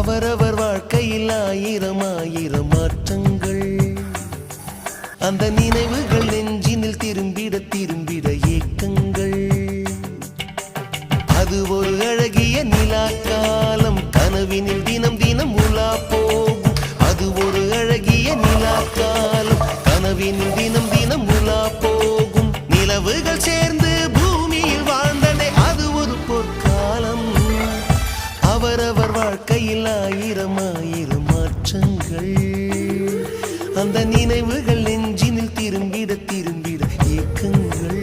அவரவர் வாழ்க்கையில் ஆயிரம் ஆயிரம் மாற்றங்கள். அந்த நினைவுகள் நெஞ்சினில் திரும்பிட திரும்பிட ஏக்கங்கள். அது ஒரு அழகிய நிலா காலம். கனவினில் தினம் தினம் உலா போகும். அது ஒரு அழகிய நிலா காலம். கனவினில் தினம் தினம் உலா போகும். நிலவுகள் சேர்ந்து அவரவர் வாழ்க்கையில் ஆயிரம் ஆயிரம் மாற்றங்கள். அந்த நினைவுகள் நெஞ்சினில் திரும்பிட திரும்பிட இயக்கங்கள்.